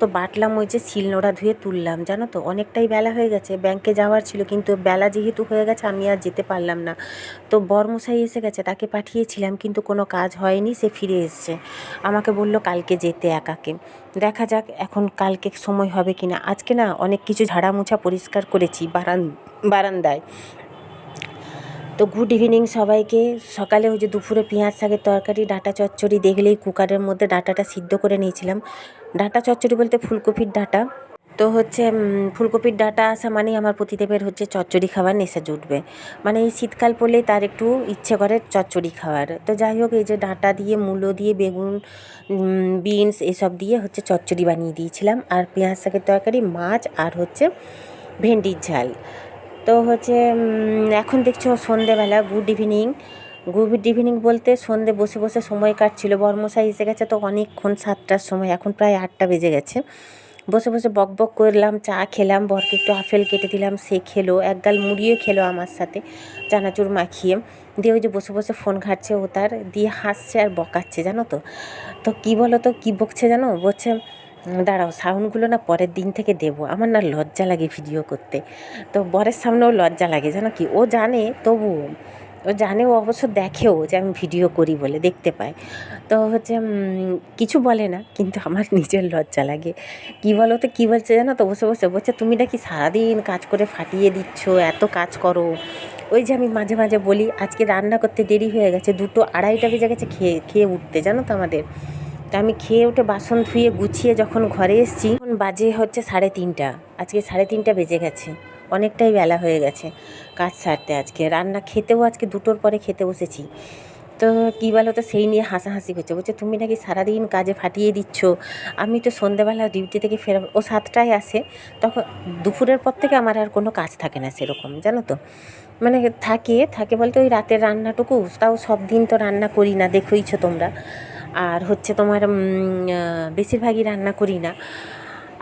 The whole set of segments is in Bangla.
তো বাটলাম ওই যে শিলনোড়া ধুয়ে তুললাম, জানো তো? অনেকটাই বেলা হয়ে গেছে ব্যাংকে যাওয়ার ছিল, কিন্তু বেলা যেহেতু হয়ে গেছে, আমি আর যেতে পারলাম না। তো বরমশাই এসে গেছে, তাকে পাঠিয়েছিলাম, কিন্তু কোনো কাজ হয়নি, সে ফিরে এসছে। আমাকে বলল, কালকে যেতে একাকে। দেখা যাক এখন কালকে সময় হবে কি না আজকে না অনেক কিছু ঝাড়া মোছা পরিষ্কার করেছি, বারান, বারান্দায়। তো গুড ইভিনিং সবাইকে। সকালে ওই যে দুপুরে পেঁয়াজ শাকের তরকারি, ডাঁটা চচ্চড়ি দেখলেই কুকারের মধ্যে ডাঁটাটা সিদ্ধ করে নিয়েছিলাম। ডাঁটা, চচ্চড়ি বলতে ফুলকপির ডাঁটা। তো হচ্ছে ফুলকপির ডাঁটা আসা মানেই আমার প্রতিদেবের হচ্ছে চচ্চড়ি খাবার নেশা জুটবে। মানে এই শীতকাল পড়লেই তার একটু ইচ্ছে করে চচ্চড়ি খাওয়ার। তো যাই হোক, এই যে ডাঁটা দিয়ে, মূলো দিয়ে, বেগুন বিনস এসব দিয়ে হচ্ছে চচ্চড়ি বানিয়ে দিয়েছিলাম। আর পেঁয়াজ শাকের তরকারি, মাছ আর হচ্ছে ভেন্ডির ঝাল। তো হচ্ছে এখন দেখছ সন্ধেবেলা, গুড ইভিনিং। গুড ইভিনিং বলতে সন্ধে বসে বসে সময় কাটছিল। বর্মশাই এসে গেছে তো অনেকক্ষণ সাতটার সময়, এখন প্রায় আটটা বেজে গেছে। বসে বসে বক বক করলাম, চা খেলাম, বরকে একটু আপেল কেটে দিলাম, সে খেলো, এক গাল মুড়িও খেলো আমার সাথে, চানাচুর মাখিয়ে। দিয়ে ওই যে বসে বসে ফোন ঘাটছে ও তার, দিয়ে হাসছে আর বকাচ্ছে, জানো তো? তো কী বলো তো কী বকছে জানো? বলছে, দাঁড়াও, সাউন্ডগুলো না পরের দিন থেকে দেবো। আমার না লজ্জা লাগে ভিডিও করতে। তো বরের সামনেও লজ্জা লাগে, জানো কি? ও জানে, তবুও ও জানে, ও অবশ্য দেখেও যে আমি ভিডিও করি বলে, দেখতে পায়। তো হচ্ছে কিছু বলে না, কিন্তু আমার নিজের লজ্জা লাগে। কী বলো তো কী বলছে জানো তো, বসে বসে, বলছে, তুমি নাকি সারাদিন কাজ করে ফাটিয়ে দিচ্ছ, এত কাজ করো? ওই যে আমি মাঝে মাঝে বলি, আজকে রান্না করতে দেরি হয়ে গেছে, দুটো আড়াইটা বেজে গেছে, খেয়ে খেয়ে উঠতে, জানো তো আমাদের? তা আমি খেয়ে উঠে বাসন ধুয়ে গুছিয়ে যখন ঘরে এসেছি, তখন বাজে হচ্ছে সাড়ে তিনটা, আজকে সাড়ে তিনটা বেজে গেছে। অনেকটাই বেলা হয়ে গেছে কাজ সারতে আজকে। রান্না খেতেও আজকে দুটোর পরে খেতে বসেছি। তো কী বলো তো সেই নিয়ে হাসাহাসি করছে। বলছে, তুমি নাকি সারাদিন কাজে ফাটিয়ে দিচ্ছ? আমি তো সন্ধেবেলা ডিউটি থেকে ফেরা ও সাতটায় আসে। তখন দুপুরের পর থেকে আমার আর কোনো কাজ থাকে না সেরকম, জানো তো। মানে থাকে থাকে বলতে ওই রাতের রান্নাটুকু, তাও সব দিন তো রান্না করি না, দেখোইছো তোমরা। আর হচ্ছে তোমার বেশিরভাগই রান্না করি না।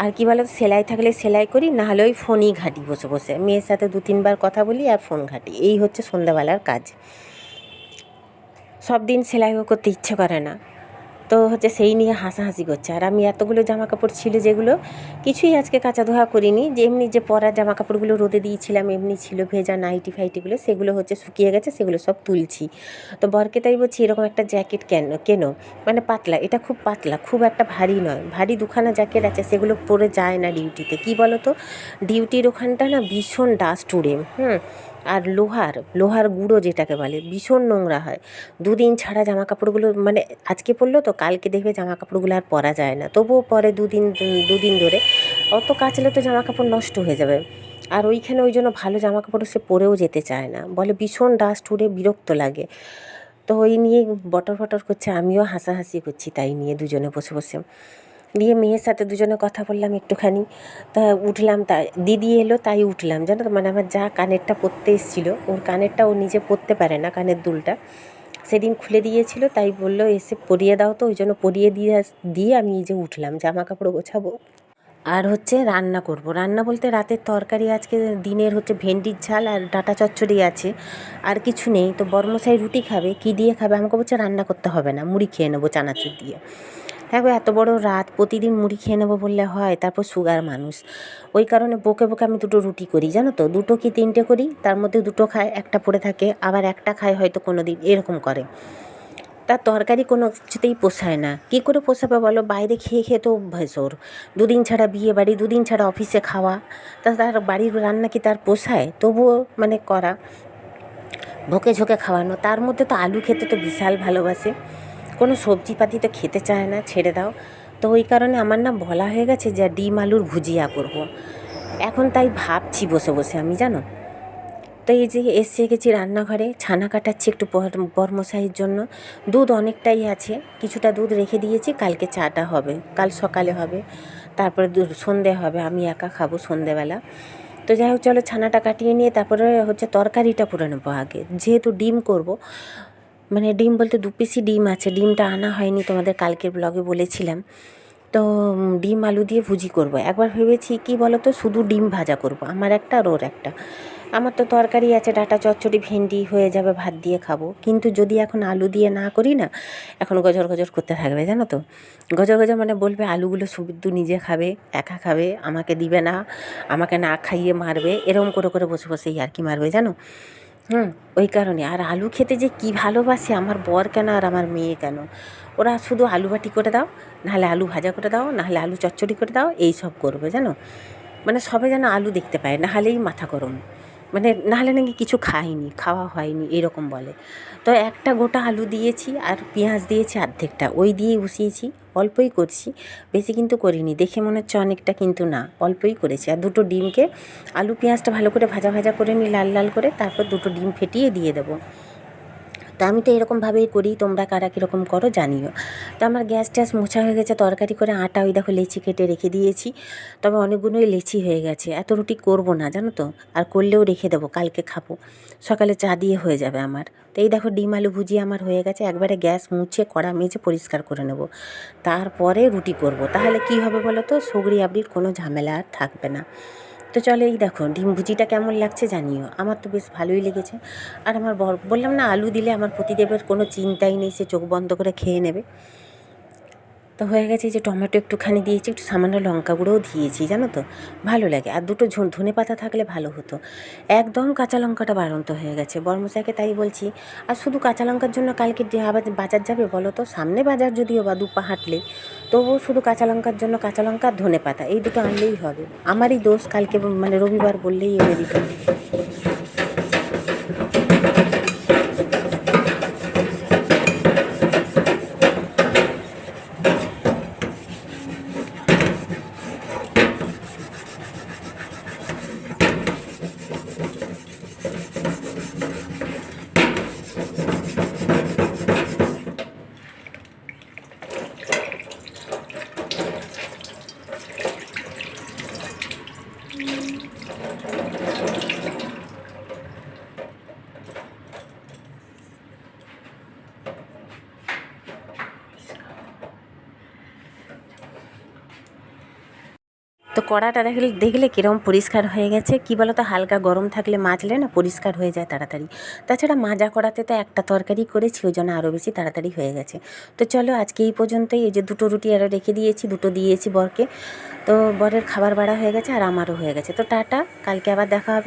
আর কি বলো সেলাই থাকলে সেলাই করি না হলে ওই ফোনই ঘাঁটি বসে বসে। মেয়ের সাথে দু তিনবার কথা বলি আর ফোন ঘাঁটি। এই হচ্ছে সন্ধ্যাবেলার কাজ। সব দিন সেলাইও করতে ইচ্ছে করে না। তো হচ্ছে সেই নিয়ে হাসাহাসি করছে। আর আমি এতগুলো জামা কাপড় ছিল যেগুলো কিছুই আজকে কাঁচা ধোয়া করিনি। যে এমনি যে পরা জামা কাপড়গুলো রোদে দিয়েছিলাম, এমনি ছিল ভেজা নাইটি ফাইটিগুলো সেগুলো হচ্ছে শুকিয়ে গেছে, সেগুলো সব তুলছি। তো বরকে তাই বলছি, এরকম একটা জ্যাকেট কেন কেন? মানে পাতলা, এটা খুব পাতলা, খুব একটা ভারী নয়। ভারী দুখানা জ্যাকেট আছে, সেগুলো পরে যায় না ডিউটিতে কি বলো তো ডিউটির ওখানটা না ভীষণ ডাস্ট উড়ে, হুম? আর লোহার লোহার গুঁড়ো যেটাকে বলে, ভীষণ নোংরা হয়। দুদিন ছাড়া জামা কাপড়গুলো মানে আজকে পরলো তো, কালকে দেখবে জামা কাপড়গুলো আর পরা যায় না। তবুও পরে দুদিন দুদিন ধরে, অত কাচলে তো জামা কাপড় নষ্ট হয়ে যাবে। আর ওইখানে ওই জন্য ভালো জামা কাপড় সে পরেও যেতে চায় না। বলে ভীষণ ডাস্ট উড়ে বিরক্ত লাগে। তো ওই নিয়ে বটর ফটর করছে, আমিও হাসাহাসি করছি তাই নিয়ে দুজনে বসে বসে। দিয়ে মেয়ের সাথে দুজনে কথা বললাম একটুখানি। তা উঠলাম তা, দিদি এলো তাই উঠলাম, জানো তো? মানে আমার যা কানেরটা পরতে এসেছিল, ওর কানেরটা ও নিজে পরতে পারে না কানের দুলটা। সেদিন খুলে দিয়েছিল, তাই বলল, এসে পরিয়ে দাও তো। ওই জন্য পরিয়ে দিয়ে দিয়ে আমি যে উঠলাম জামা কাপড় গোছাবো। আর হচ্ছে রান্না করব। রান্না বলতে রাতের তরকারি, আজকে দিনের হচ্ছে ভেন্ডির ঝাল আর ডাটা চচ্চড়ি আছে। আর কিছু নেই। তো বর্মশাই রুটি খাবে, কি দিয়ে খাবে? আমাকে বলছে রান্না করতে হবে না, মুড়ি খেয়ে নেব চানাচুর দিয়ে। দেখো এত বড় রাত, প্রতিদিন মুড়ি খেয়ে নেব বললে হয়, তারপর সুগার মানুষ। ওই কারণে বকে বকে আমি দুটো রুটি করি, জানো তো? দুটো কি তিনটে করি, তার মধ্যে দুটো খায় একটা পড়ে থাকে, আবার একটা খায় হয়তো কোনো দিন এরকম করে। তার তরকারি কোনো কিছুতেই পোষায় না। কী করে পোষাবে বলো? বাইরে খেয়ে খেয়ে তো অভ্যাস ওর। দুদিন ছাড়া বিয়ে বাড়ি, দুদিন ছাড়া অফিসে খাওয়া। তা তার বাড়ির রান্না কি তার পোষায়? তবুও মানে করা। ভোকে ঝোঁকে খাওয়ানো। তার মধ্যে তো আলু খেতে তো বিশাল ভালোবাসে। কোনো সবজিপাতি তো খেতে চায় না, ছেড়ে দাও। তো ওই কারণে আমার না বলা হয়ে গেছে যে ডিম আলুর ভুজিয়া করব। এখন তাই ভাবছি বসে বসে আমি, জানো? তো এই যে এসে গেছি রান্নাঘরে, ছানা কাটাচ্ছি একটু বর- বরমশাইয়ের জন্য। দুধ অনেকটাই আছে, কিছুটা দুধ রেখে দিয়েছি, কালকে চাটা হবে, কাল সকালে হবে, তারপরে সন্ধে হবে, আমি একা খাব সন্ধেবেলা। তো যাই হোক, চলো ছানাটা কাটিয়ে নিয়ে, তারপরে হচ্ছে তরকারিটা করে নেব আগে। যেহেতু ডিম করব মানে ডিম বলতে দু পিসি ডিম আছে। ডিমটা আনা হয়নি তোমাদের কালকের ব্লগে বলেছিলাম। তো ডিম আলু দিয়ে ভুজি করব। একবার ভেবেছি কি বলো তো শুধু ডিম ভাজা করব। আমার একটা আর ওর একটা। আমার তো তরকারি আছে, ডাটা, চচ্চড়ি, ভেন্ডি হয়ে যাবে, ভাত দিয়ে খাব। কিন্তু যদি এখন আলু দিয়ে না করি না, এখন গজর গজর করতে থাকবে, জানো তো? গজর গজর মানে বলবে, আলুগুলো সুবিদ্দু নিজে খাবে, একা খাবে, আমাকে দিবে না, আমাকে না খাইয়ে মারবে। এরকম করে করে বসে বসেই আর কি মারবে, জানো? হুম। ওই কারণে। আর আলু খেতে যে কী ভালোবাসে আমার বর কেন আর আমার মেয়ে কেন? ওরা শুধু আলু বাটি করে দাও, নাহলে আলু ভাজা করে দাও, নাহলে আলু চচ্চড়ি করে দাও, এই সব করবে জানো? মানে সবে যেন আলু দেখতে পায়, নাহলেই মাথা গরম। মানে নাহলে নাকি কিছু খাইনি, খাওয়া হয়নি, এরকম বলে। তো একটা গোটা আলু দিয়েছি আর পেঁয়াজ দিয়েছি অর্ধেকটা ওই দিয়ে বসিয়েছি অল্পই করছি, বেশি কিন্তু করিনি। দেখে মনে হচ্ছে অনেকটা কিন্তু না, অল্পই করেছি। আর দুটো ডিমকে আলু, পেঁয়াজটা ভালো করে ভাজা ভাজা করে নিই, লাল লাল করে, তারপর দুটো ডিম ফেটিয়ে দিয়ে দেবো। তা আমি তো এরকমভাবেই করি, তোমরা কারা কীরকম করো জানিও। তো আমার গ্যাস ট্যাস মোছা হয়ে গেছে, তরকারি করে আটা ওই দেখো লেচি কেটে রেখে দিয়েছি। তবে অনেকগুলোই লেচি হয়ে গেছে, এত রুটি করব না, জানো তো? আর করলেও রেখে দেবো, কালকে খাব। সকালে চা দিয়ে হয়ে যাবে আমার। তো এই দেখো ডিম আলু ভুজি আমার হয়ে গেছে, একবারে গ্যাস মুছে, কড়া মেজে পরিষ্কার করে নেব। তারপরে রুটি করব। তাহলে কি হবে বলো তো? সগড়ি আবড়ির কোনো ঝামেলা আর থাকবে না। তো চলো এই দেখো, ডিম ভুজিটা কেমন লাগছে জানিও। আমার তো বেশ ভালোই লেগেছে। আর আমার বর বললাম না, আলু দিলে আমার পতিদেবের কোনো চিন্তাই নেই, সে চোখ বন্ধ করে খেয়ে নেবে। তো হয়ে গেছে যে টমেটো একটুখানি দিয়েছি, একটু সামান্য লঙ্কা গুঁড়োও দিয়েছি, জানো তো? ভালো লাগে। আর দুটো ধনে পাতা থাকলে ভালো হতো। একদম কাঁচা লঙ্কাটা বাড়ন্ত হয়ে গেছে। বর্মশাইকে তাই বলছি, আর শুধু কাঁচা লঙ্কার জন্য কালকে আবার বাজার যাবে বলো তো? সামনে বাজার যদিও বা দুপা হাঁটলে, তবুও শুধু কাঁচা লঙ্কার জন্য কাঁচা লঙ্কা ধনে পাতা, এই দুটো আনলেই হবে। আমারই দোষ, কালকে মানে রবিবার বললেই এনে দিত কড়াটা দেখলে দেখলে কীরকম পরিষ্কার হয়ে গেছে? কী বলো তো হালকা গরম থাকলে মাজলে না পরিষ্কার হয়ে যায় তাড়াতাড়ি। তাছাড়া মাজা কড়াতে তো একটা তরকারি করেছি, ওই জন্য আরও বেশি তাড়াতাড়ি হয়ে গেছে। তো চলো, আজকে এই পর্যন্তই। এই যে দুটো রুটি আরও রেখে দিয়েছি, দুটো দিয়েছি বরকে। তো বরের খাবার বাড়া হয়ে গেছে আর আমারও হয়ে গেছে। তো টাটা, কালকে আবার দেখা হবে।